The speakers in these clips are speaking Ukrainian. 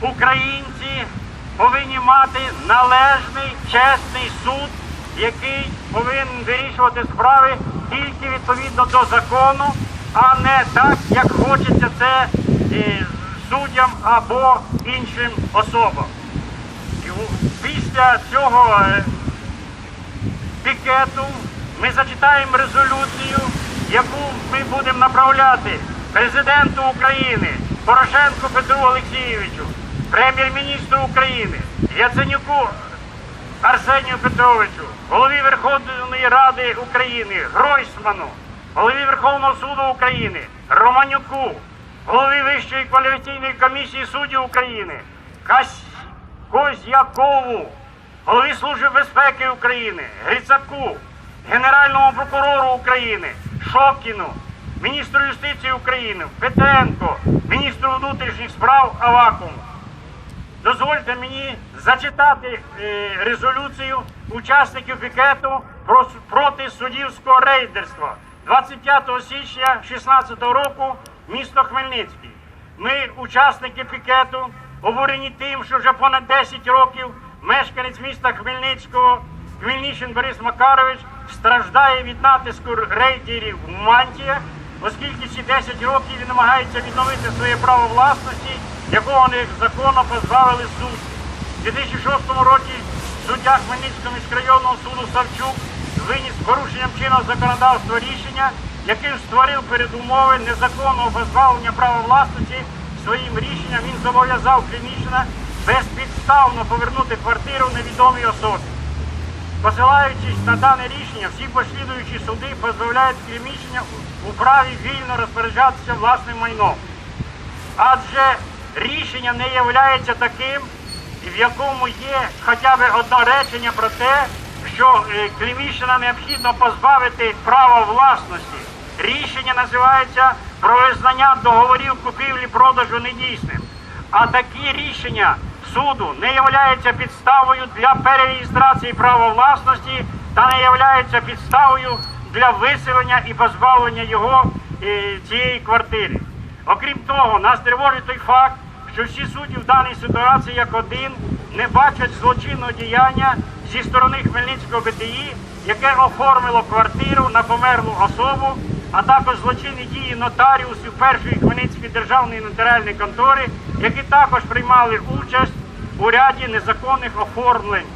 українці повинні мати належний, чесний суд, який повинен вирішувати справи тільки відповідно до закону, а не так, як хочеться це е, суддям або іншим особам. Після цього е, пікету ми зачитаємо резолюцію, яку ми будемо направляти президенту України Порошенку Петру Олексійовичу, прем'єр-міністру України, Яценюку Арсенію Петровичу, голові Верховної Ради України, Гройсману, голові Верховного суду України, Романюку, голові Вищої кваліфікаційної комісії суддів України, Кась... Козякову, голові Служби безпеки України, Грицаку, Генеральному прокурору України, Шокіну, міністру юстиції України, Петренко, міністру внутрішніх справ Авакому. Дозвольте мені зачитати е, резолюцію учасників пікету проти суддівського рейдерства 25 січня 2016 року місто Хмельницький. Ми, учасники пікету, обурені тим, що вже понад 10 років мешканець міста Хмельницького Хмельниччин Борис Макарович страждає від натиску рейдерів в мантіях, оскільки ці 10 років він намагається відновити своє право власності, якого вони законно позбавили суд. У 2006 році суддя Хмельницького міськрайонного суду Савчук виніс порушенням чинного законодавства рішення, яким створив передумови незаконного позбавлення права власності. Своїм рішенням він зобов'язав Клімічина безпідставно повернути квартиру невідомій особі. Посилаючись на дане рішення, всі послідуючі суди позбавляють Клімічення у праві вільно розпоряджатися власним майном. Адже рішення не є таким, в якому є хоча б одне речення про те, що е, Клімішина необхідно позбавити права власності. Рішення називається про визнання договорів купівлі-продажу недійсним. А такі рішення суду не являються підставою для перереєстрації права власності та не являються підставою для виселення і позбавлення його е, цієї квартири. Окрім того, нас тривожить той факт, що всі судді в даній ситуації як один не бачать злочинного діяння зі сторони Хмельницького БТІ, яке оформило квартиру на померлу особу, а також злочинні дії нотаріусів першої Хмельницької державної нотаріальної контори, які також приймали участь у ряді незаконних оформлень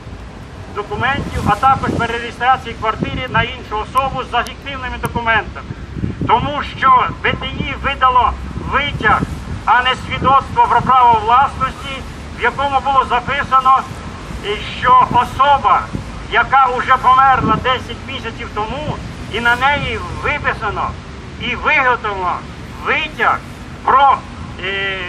документів, а також перереєстрації квартири на іншу особу за фіктивними документами. Тому що БТІ видало витяг, а не свідоцтво про право власності, в якому було записано, що особа, яка вже померла 10 місяців тому, і на неї виписано і виготовлено витяг про е, е,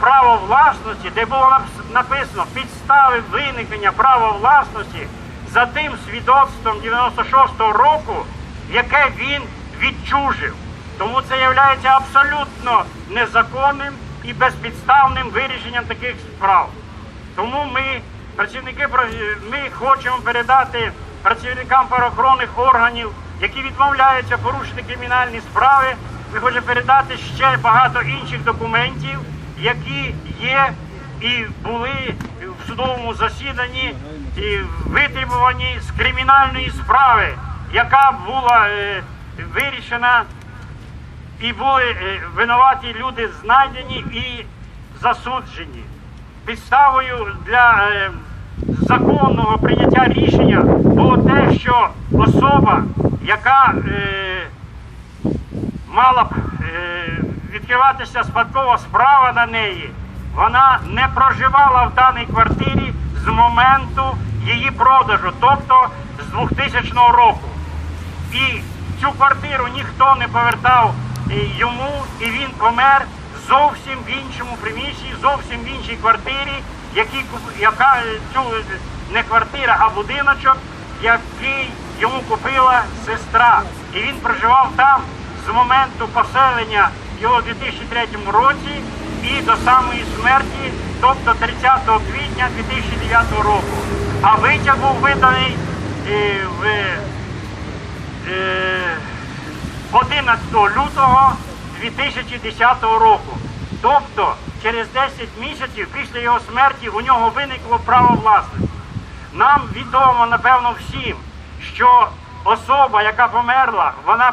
право власності, де було написано підстави виникнення права власності за тим свідоцтвом 96-го року, яке він відчужив. Тому це є абсолютно незаконним і безпідставним вирішенням таких справ. Тому ми, працівники, ми хочемо передати працівникам правоохоронних органів, які відмовляються порушити кримінальні справи. Ми хочемо передати ще багато інших документів, які є і були в судовому засіданні і витребувані з кримінальної справи, яка була е, вирішена і були е, винуваті люди знайдені і засуджені. Підставою для е, законного прийняття рішення було те, що особа, яка е, мала б е, відкриватися спадкова справа на неї, вона не проживала в даній квартирі з моменту її продажу, тобто з 2000 року. І цю квартиру ніхто не повертав е, йому, і він помер зовсім в іншому приміщенні, зовсім в іншій квартирі, які, яка е, е, не квартира, а будиночок, який йому купила сестра. І він проживав там з моменту поселення його в 2003 році і до самої смерті, тобто 30 квітня 2009 року. А витяг був виданий е, в е, 11 лютого 2010 року. Тобто через 10 місяців після його смерті у нього виникло право власності. Нам відомо, напевно, всім, що особа, яка померла, вона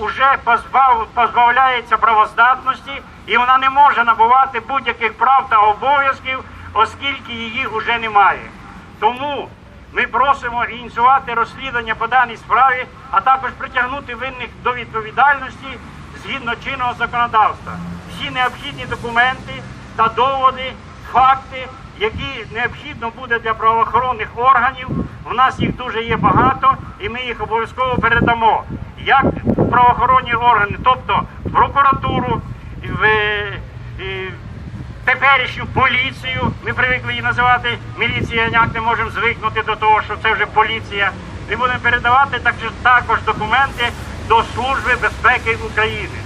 вже позбав, позбавляється правоздатності і вона не може набувати будь-яких прав та обов'язків, оскільки її вже немає. Тому ми просимо ініціювати розслідування по даній справі, а також притягнути винних до відповідальності згідно чинного законодавства. Всі необхідні документи та доводи, факти, які необхідно буде для правоохоронних органів. У нас їх дуже є багато, і ми їх обов'язково передамо. Як правоохоронні органи, тобто в прокуратуру, в е, теперішню поліцію. Ми привикли її називати міліція, ніяк не можемо звикнути до того, що це вже поліція. Ми будемо передавати так- також документи до Служби безпеки України.